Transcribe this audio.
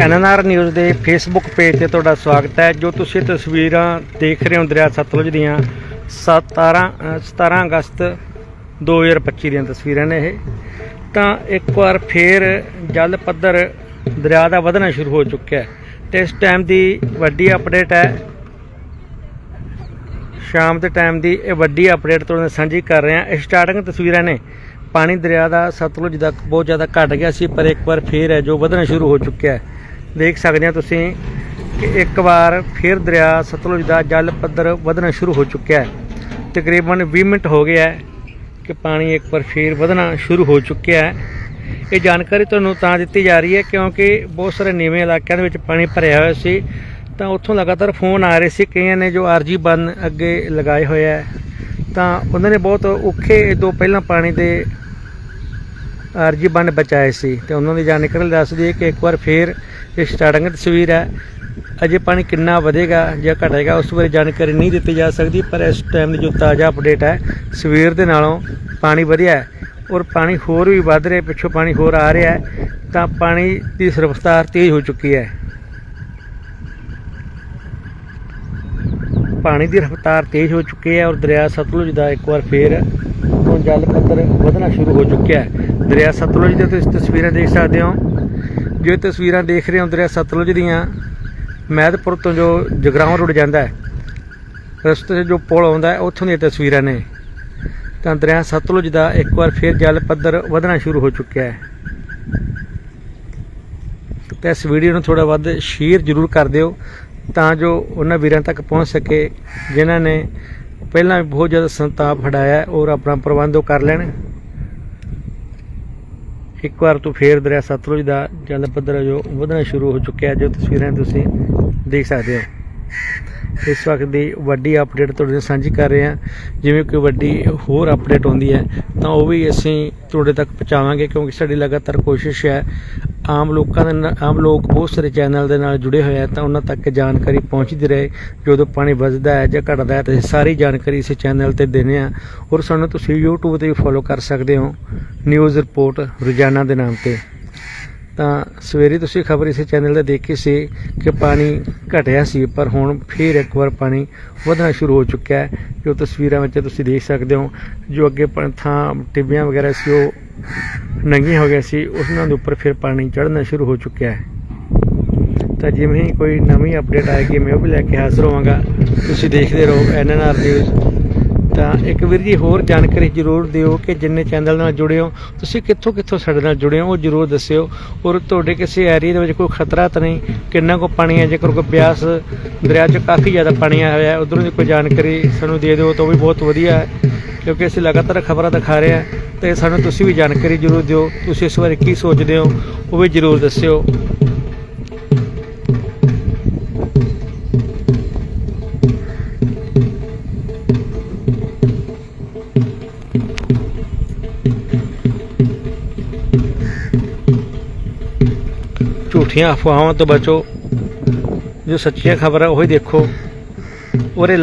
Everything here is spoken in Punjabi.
ਐਨਐਨਆਰ ਨਿਊਜ਼ ਦੇ ਫੇਸਬੁੱਕ ਪੇਜ ਤੇ ਤੁਹਾਡਾ ਸਵਾਗਤ ਹੈ ਜੋ ਤੁਸੀਂ ਤਸਵੀਰਾਂ ਦੇਖ ਰਹੇ ਹੋ ਦਰਿਆ ਸਤਲੁਜ ਦੀਆਂ 17 ਅ, 17 ਅਗਸਤ 2025 ਦੀਆਂ ਤਸਵੀਰਾਂ ਨੇ ਇਹ। ਤਾਂ ਇੱਕ ਵਾਰ ਫੇਰ ਜਲ ਪੱਧਰ ਦਰਿਆ ਦਾ ਵਧਣਾ ਸ਼ੁਰੂ ਹੋ ਚੁੱਕਿਆ ਹੈ ਤੇ ਇਸ ਟਾਈਮ ਦੀ ਵੱਡੀ ਅਪਡੇਟ ਹੈ। ਸ਼ਾਮ ਦੇ ਟਾਈਮ ਦੀ ਇਹ ਵੱਡੀ ਅਪਡੇਟ ਤੁਹਾਡੇ ਨਾਲ ਸਾਂਝੀ ਕਰ ਰਹੇ। ਹਾਂ ਇਹ ਸਟਾਰਟਿੰਗ ਤਸਵੀਰਾਂ ਨੇ। ਪਾਣੀ ਦਰਿਆ ਦਾ ਸਤਲੁਜ ਤੱਕ ਬਹੁਤ ਜ਼ਿਆਦਾ ਘਟ ਗਿਆ ਸੀ ਪਰ ਇੱਕ ਵਾਰ ਫੇਰ ਹੈ ਜੋ ਵਧਣਾ ਸ਼ੁਰੂ ਹੋ ਚੁੱਕਿਆ ਹੈ। ਦੇਖ ਸਕਦੇ ਹੋ ਤੁਸੀਂ ਕਿ ਇੱਕ ਵਾਰ ਫਿਰ ਦਰਿਆ ਸਤਲੁਜ ਦਾ ਜਲ ਪੱਧਰ ਵਧਣਾ ਸ਼ੁਰੂ ਹੋ ਚੁੱਕਿਆ ਹੈ। ਤਕਰੀਬਨ 20 ਮਿੰਟ ਹੋ ਗਿਆ ਹੈ ਕਿ ਪਾਣੀ ਇੱਕ ਵਾਰ ਫਿਰ ਵਧਣਾ ਸ਼ੁਰੂ ਹੋ ਚੁੱਕਿਆ ਹੈ। ਇਹ ਜਾਣਕਾਰੀ ਤੁਹਾਨੂੰ ਤਾਂ ਦਿੱਤੀ ਜਾ ਰਹੀ ਹੈ ਕਿਉਂਕਿ ਬਹੁਤ ਸਾਰੇ ਨੀਵੇਂ ਇਲਾਕਿਆਂ ਦੇ ਵਿੱਚ ਪਾਣੀ ਭਰਿਆ ਹੋਇਆ ਸੀ, ਤਾਂ ਉੱਥੋਂ ਲਗਾਤਾਰ ਫੋਨ ਆ ਰਹੇ ਸੀ, ਕਈਆਂ ਨੇ ਜੋ ਆਰਜੀ ਬੰਨ ਅੱਗੇ ਲਗਾਏ ਹੋਏ ਹੈ। ਤਾਂ ਉਹਨਾਂ ਨੇ ਬਹੁਤ ਔਖੇ ਦੋ ਪਹਿਲਾਂ ਪਾਣੀ ਦੇ ਆਰਜੀ ਬੰਨ ਬਚਾਏ ਸੀ ਤੇ ਉਹਨਾਂ ਦੀ ਜਾਣਕਾਰੀ ਦੱਸਦੀ ਹੈ ਕਿ ਇੱਕ ਵਾਰ ਫੇਰ ਇਹ ਸਟਾਰਟਿੰਗ ਦੀ ਤਸਵੀਰ ਹੈ। ਅਜੇ ਪਾਣੀ ਕਿੰਨਾ ਵਧੇਗਾ ਜਾਂ ਘਟੇਗਾ, ਉਸ ਬਾਰੇ ਜਾਣਕਾਰੀ ਨਹੀਂ ਦਿੱਤੀ ਜਾ ਸਕਦੀ, ਪਰ ਇਸ ਟਾਈਮ ਦੀ ਜੋ ਤਾਜ਼ਾ ਅਪਡੇਟ ਹੈ ਸਵੇਰ ਦੇ ਨਾਲੋਂ ਪਾਣੀ ਵਧਿਆ ਹੈ ਔਰ ਪਾਣੀ ਹੋਰ ਵੀ ਵੱਧ ਰਿਹਾ, ਪਿੱਛੋਂ ਪਾਣੀ ਹੋਰ ਆ ਰਿਹਾ ਹੈ, ਤਾਂ ਪਾਣੀ ਦੀ ਰਫ਼ਤਾਰ ਤੇਜ਼ ਹੋ ਚੁੱਕੀ ਹੈ। ਪਾਣੀ ਦੀ ਰਫ਼ਤਾਰ ਤੇਜ਼ ਹੋ ਚੁੱਕੀ ਹੈ ਔਰ ਦਰਿਆ ਸਤਲੁਜ ਦਾ ਇੱਕ ਵਾਰ ਫੇਰ ਤੋਂ ਜਲ ਪੱਧਰ ਵਧਣਾ ਸ਼ੁਰੂ ਹੋ ਚੁੱਕਿਆ ਹੈ। ਦਰਿਆ ਸਤਲੁਜ ਦੀਆਂ ਤੁਸੀਂ ਤਸਵੀਰਾਂ ਦੇਖ ਸਕਦੇ ਹੋ। ਜੋ ਇਹ ਤਸਵੀਰਾਂ ਦੇਖ ਰਹੇ ਹੋ ਦਰਿਆ ਸਤਲੁਜ ਦੀਆਂ, ਮਹਿਦਪੁਰ ਤੋਂ ਜੋ ਜਗਰਾਉਂ ਰੋਡ ਜਾਂਦਾ ਹੈ, ਰਸਤੇ 'ਚ ਜੋ ਪੁਲ ਆਉਂਦਾ ਹੈ, ਉੱਥੋਂ ਦੀਆਂ ਤਸਵੀਰਾਂ ਨੇ। ਤਾਂ ਦਰਿਆ ਸਤਲੁਜ ਦਾ ਇੱਕ ਵਾਰ ਫੇਰ ਜਲ ਪੱਧਰ ਵਧਣਾ ਸ਼ੁਰੂ ਹੋ ਚੁੱਕਿਆ ਹੈ। ਤੇ ਇਸ ਵੀਡੀਓ ਨੂੰ ਥੋੜਾ ਵੱਧ ਸ਼ੇਅਰ ਜ਼ਰੂਰ ਕਰ ਦਿਓ, ਤਾਂ ਜੋ ਉਹਨਾਂ ਵੀਰਾਂ ਤੱਕ ਪਹੁੰਚ ਸਕੇ, ਜਿਨ੍ਹਾਂ ਨੇ ਪਹਿਲਾਂ ਵੀ ਬਹੁਤ ਜ਼ਿਆਦਾ ਸੰਤਾਪ ਹਟਾਇਆ ਔਰ ਆਪਣਾ ਪ੍ਰਬੰਧ ਉਹ ਕਰ ਲੈਣ। ਇੱਕ ਵਾਰ ਤੋਂ ਫੇਰ ਦਰਿਆ ਸਤਲੁਜ ਦਾ ਜਲ ਪੱਧਰ ਜੋ ਵਧਣਾ ਸ਼ੁਰੂ ਹੋ ਚੁੱਕਿਆ ਜੋ ਤਸਵੀਰਾਂ ਤੁਸੀਂ ਦੇਖ ਸਕਦੇ ਹੋ। ਇਸ ਵਕਤ ਦੀ ਵੱਡੀ ਅਪਡੇਟ ਤੁਹਾਡੇ ਨਾਲ ਸਾਂਝੀ ਕਰ ਰਹੇ ਹਾਂ। ਜਿਵੇਂ ਕੋਈ ਵੱਡੀ ਹੋਰ ਅਪਡੇਟ ਆਉਂਦੀ ਹੈ, ਤਾਂ ਉਹ ਵੀ ਅਸੀਂ ਤੁਹਾਡੇ ਤੱਕ ਪਹੁੰਚਾਵਾਂਗੇ, ਕਿਉਂਕਿ ਸਾਡੀ ਲਗਾਤਾਰ ਕੋਸ਼ਿਸ਼ ਹੈ, ਆਮ ਲੋਕਾਂ ਦੇ ਆਮ ਲੋਕ ਬਹੁਤ ਸਾਰੇ ਚੈਨਲ ਦੇ ਨਾਲ ਜੁੜੇ ਹੋਏ ਆ, ਤਾਂ ਉਹਨਾਂ ਤੱਕ ਜਾਣਕਾਰੀ ਪਹੁੰਚਦੀ ਰਹੇ। ਜਦੋਂ ਪਾਣੀ ਵੱਧਦਾ ਹੈ ਜਾਂ ਘਟਦਾ ਹੈ, ਤਾਂ ਅਸੀਂ ਸਾਰੀ ਜਾਣਕਾਰੀ ਇਸ ਚੈਨਲ ਤੇ ਦਿੰਦੇ ਆ ਔਰ ਸਾਨੂੰ ਤੁਸੀਂ YouTube ਤੇ ਵੀ ਫੋਲੋ ਕਰ ਸਕਦੇ ਹੋ। ਨਿਊਜ਼ ਰਿਪੋਰਟ ਰੋਜ਼ਾਨਾ ਦੇ ਨਾਮ ਤੇ। ਤਾਂ ਸਵੇਰੇ ਤੁਸੀਂ ਖਬਰ ਇਸੇ ਚੈਨਲ ਤੇ ਦੇਖੀ ਸੀ ਕਿ ਪਾਣੀ ਘਟਿਆ ਸੀ, ਪਰ ਹੁਣ ਫੇਰ ਇੱਕ ਵਾਰ ਪਾਣੀ ਵਧਣਾ ਸ਼ੁਰੂ ਹੋ ਚੁੱਕਿਆ ਹੈ। ਜੋ ਤਸਵੀਰਾਂ ਵਿੱਚ ਤੁਸੀਂ ਦੇਖ ਸਕਦੇ ਹੋ, ਜੋ ਅੱਗੇ ਪ- ਥਾਂ ਟਿੱਬੀਆਂ ਵਗੈਰਾ ਸੀ, ਉਹ ਨੰਗੀਆਂ ਹੋ ਗਈਆਂ ਸੀ, ਉਹਨਾਂ ਦੇ ਉੱਪਰ ਫਿਰ ਪਾਣੀ ਚੜ੍ਹਨਾ ਸ਼ੁਰੂ ਹੋ ਚੁੱਕਿਆ ਹੈ। ਤਾਂ ਜਿਵੇਂ ਕੋਈ ਨਵੀਂ ਅਪਡੇਟ ਆਏਗੀ, ਮੈਂ ਉਹ ਵੀ ਲੈ ਕੇ ਹਾਜ਼ਰ ਹੋਵਾਂਗਾ। ਤੁਸੀਂ ਦੇਖਦੇ ਰਹੋ ਐਨਐਨਆਰ ਨਿਊਜ਼। ਤਾਂ ਇੱਕ ਵੀਰ ਜੀ ਹੋਰ ਜਾਣਕਾਰੀ ਜ਼ਰੂਰ ਦਿਓ ਕਿ ਜਿੰਨੇ ਚੈਨਲ ਨਾਲ ਜੁੜੇ ਹੋ ਤੁਸੀਂ ਕਿੱਥੋਂ ਕਿੱਥੋਂ ਸਾਡੇ ਨਾਲ ਜੁੜੇ ਹੋ ਉਹ ਜ਼ਰੂਰ ਦੱਸਿਓ। ਔਰ ਤੁਹਾਡੇ ਕਿਸੇ ਏਰੀਆ ਦੇ ਵਿੱਚ ਕੋਈ ਖਤਰਾ ਤਾਂ ਨਹੀਂ, ਕਿੰਨਾ ਕੋ ਪਾਣੀ ਹੈ, ਜੇਕਰ ਕੋਈ ਬਿਆਸ ਦਰਿਆ 'ਚ ਕਾਫੀ ਜ਼ਿਆਦਾ ਪਾਣੀ ਆਇਆ ਹੋਇਆ, ਉਧਰੋਂ ਦੀ ਕੋਈ ਜਾਣਕਾਰੀ ਸਾਨੂੰ ਦੇ ਦਿਓ ਤਾਂ ਉਹ ਵੀ ਬਹੁਤ ਵਧੀਆ ਹੈ, ਕਿਉਂਕਿ ਅਸੀਂ ਲਗਾਤਾਰ ਖਬਰਾਂ ਦਿਖਾ ਰਹੇ ਹਾਂ, ਤੇ ਸਾਨੂੰ ਤੁਸੀਂ ਵੀ ਜਾਣਕਾਰੀ ਜ਼ਰੂਰ ਦਿਓ, ਤੁਸੀਂ ਇਸ ਬਾਰੇ ਕੀ ਸੋਚਦੇ ਹੋ, ਉਹ ਵੀ ਜ਼ਰੂਰ ਦੱਸਿਓ। ਝੂਠੀਆਂ ਅਫਵਾਹਾਂ ਤੋਂ ਬਚੋ। ਜੋ ਸੱਚੀਆਂ ਖਬਰਾਂ ਉਹੀ ਦੇਖੋ। ਉਹਦੇ